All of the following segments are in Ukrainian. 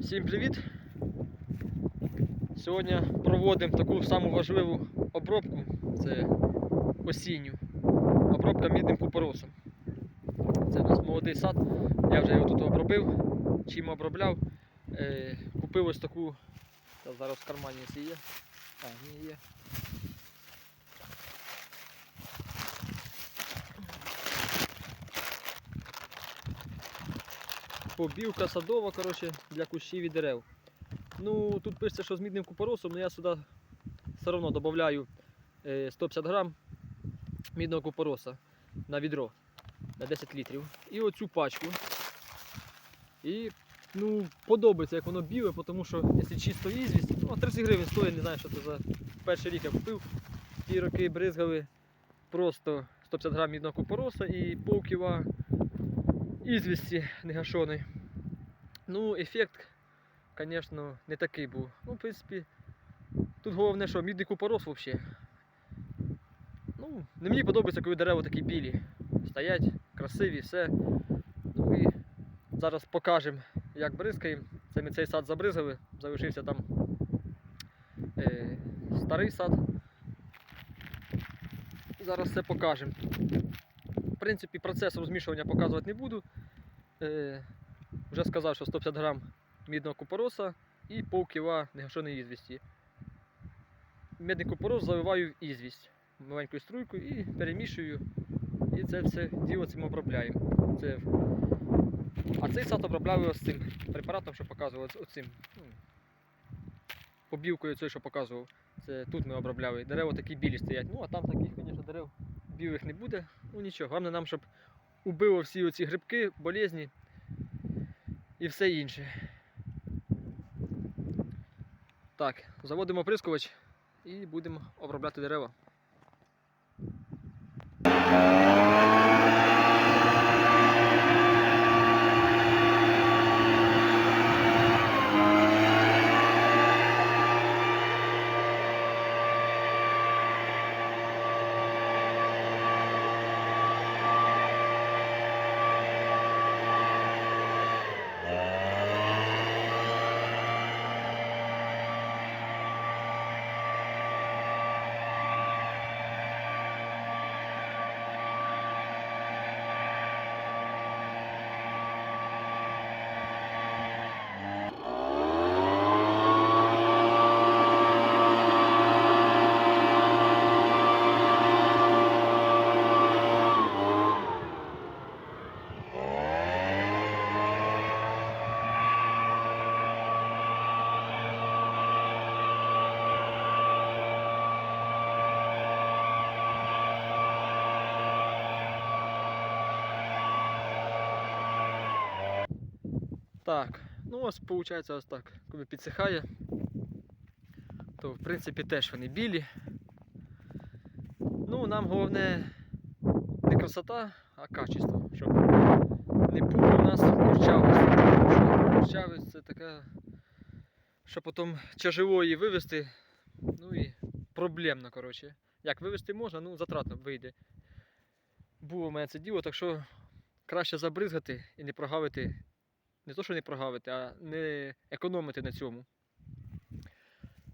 Всім привіт! Сьогодні проводимо таку саму важливу обробку. Це осінню. Обробка мідним купоросом. Це у нас молодий сад. Я вже його тут обробив. Чим обробляв. Е, купив ось таку. Та зараз в кармані якщо є. А, ні, є. Побівка садова, коротше, для кущів і дерев. Ну, тут пишеться, що з мідним купоросом, але я сюди все одно додаю 150 грам мідного купороса на відро на 10 літрів. І оцю пачку. І ну, подобається, як воно біле, тому що якщо чисто ізвість, ну, 30 гривень стоїть, не знаю, що це за перший рік я купив. Ті роки бризгали просто 150 грам мідного купороса і кіла ізвісті негашений. Ну, ефект, звісно, не такий був. Ну, в принципі, тут головне, що мідний купорос взагалі. Ну, не мені подобається, коли дерева такі білі. Стоять, красиві, все. Ну і зараз покажемо, як бризкаємо. Це ми цей сад забризали, залишився там е, старий сад. Зараз все покажемо. Принципі, процес розмішування показувати не буду. Е, вже сказав, що 150 грам мідного купороса і пол кіла негашеної ізвісті. Мідний купорос заливаю в ізвість маленькою струйкою і перемішую. І це все діло цим обробляємо. Це... А цей сад обробляю ось цим препаратом, що показував, оцим. ну, Побівкою цією, що показував. Це тут ми обробляли. Дерева такі білі стоять. Ну, а там таких, звісно, дерев білих не буде. Ну нічого, головне нам, щоб убило всі оці грибки, болезні і все інше. Так, заводимо оприскувач і будемо обробляти дерева. Так, ну ось виходить ось так. Коли підсихає, то в принципі теж вони білі. Ну, нам головне не красота, а качество, щоб не було у нас курчавості. Тому Курчавість це така, що потім тяжело її вивезти, ну і проблемно, коротше. Як вивезти можна, ну затратно вийде. Було в мене це діло, так що краще забризгати і не прогавити не то, що не прогавити, а не економити на цьому.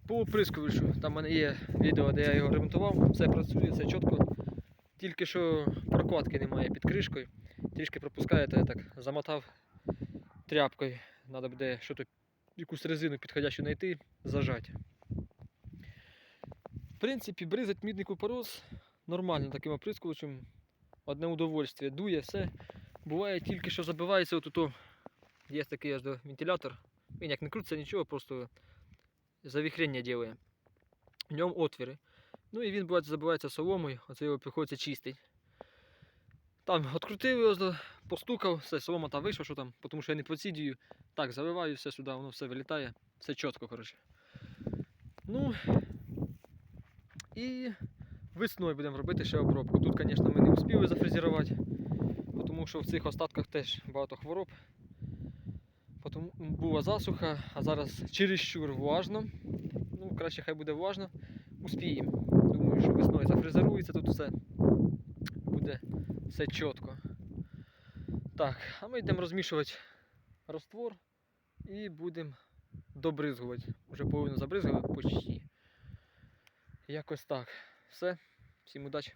По оприскувачу, там в мене є відео, де я його ремонтував, все працює, все чітко. Тільки що прокладки немає під кришкою. Трішки пропускає, то я так замотав тряпкою. Треба буде що якусь резину підходящу знайти, зажати. В принципі, бризать мідний купорос нормально таким оприскувачем. Одне удовольствие. Дує все. Буває тільки, що забивається отут Є такий аж вентилятор. Він як не крутиться нічого, просто завіхрення робить. В ньому отвіри. Ну і він буває забивається соломою, оце його приходиться чистити. Там відкрутив його, постукав, все, солома там вийшла, що там, тому що я не процідію. Так, заливаю все сюди, воно все вилітає, все чітко, коротше. Ну і весною будемо робити ще обробку. Тут, звісно, ми не успіли зафрезерувати, тому що в цих остатках теж багато хвороб. Потім була засуха, а зараз чересчур влажно. Ну, краще хай буде влажно. Успіємо. Думаю, що весною зафрезерується тут все. Буде все чітко. Так, а ми йдемо розмішувати раствор І будемо добризгувати. Уже половину забризгали почти. Якось так. Все. Всім удачі.